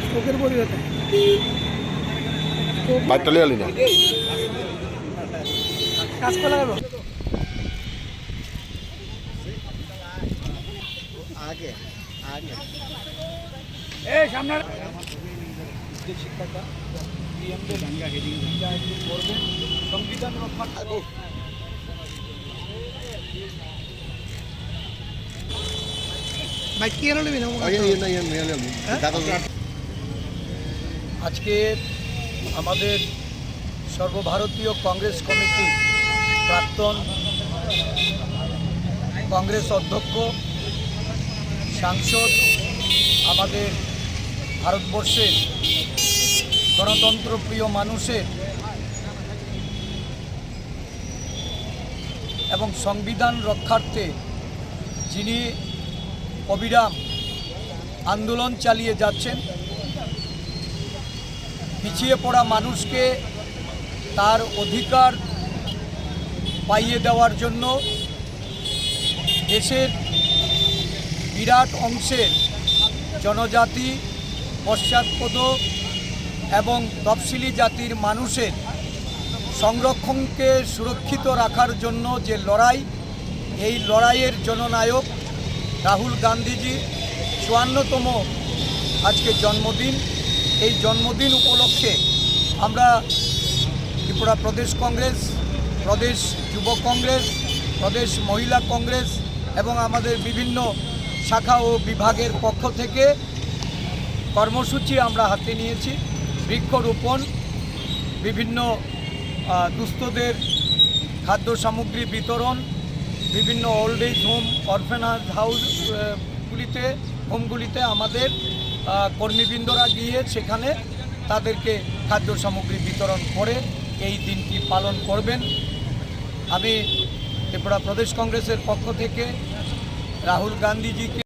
স্ট্রোকের পরিবর্তে বাইকটা লিয়ে না কাজ করা গেল। আগে আগে এই সামনে যে শিক্ষাটা পিএমদের দাঙ্গা হেডিং করবেন সংবিধান রক্ষা ভাই কি এনে নেবেন আজকে আমাদের সর্বভারতীয় কংগ্রেস কমিটি প্রাক্তন কংগ্রেস অধ্যক্ষ, সাংসদ আমাদের ভারতবর্ষের গণতন্ত্রপ্রিয় মানুষের এবং সংবিধান রক্ষার্থে যিনি অবিরাম আন্দোলন চালিয়ে যাচ্ছেন পিছিয়ে পড়া মানুষকে তার অধিকার পাইয়ে দেওয়ার জন্য দেশের বিরাট অংশের জনজাতি পশ্চাৎপদ এবং তফসিলি জাতির মানুষের সংরক্ষণকে সুরক্ষিত রাখার জন্য যে লড়াই, এই লড়াইয়ের জননায়ক রাহুল গান্ধীজি চুয়ান্নতম আজকে জন্মদিন। এই জন্মদিন উপলক্ষে আমরা ত্রিপুরা প্রদেশ কংগ্রেস, প্রদেশ যুব কংগ্রেস, প্রদেশ মহিলা কংগ্রেস এবং আমাদের বিভিন্ন শাখা ও বিভাগের পক্ষ থেকে কর্মসূচি আমরা হাতে নিয়েছি। বৃক্ষরোপণ, বিভিন্ন দুস্থদের খাদ্য সামগ্রী বিতরণ, বিভিন্ন ওল্ড এজ হোম অরফেনাজ হাউসগুলিতে হোমগুলিতে আমাদের কর্মীবৃন্দরা গিয়ে সেখানে তাদেরকে খাদ্য সামগ্রী বিতরণ করে এই দিনটি পালন করবেন। আমি ত্রিপুরা প্রদেশ কংগ্রেসের পক্ষ থেকে রাহুল গান্ধীজিকে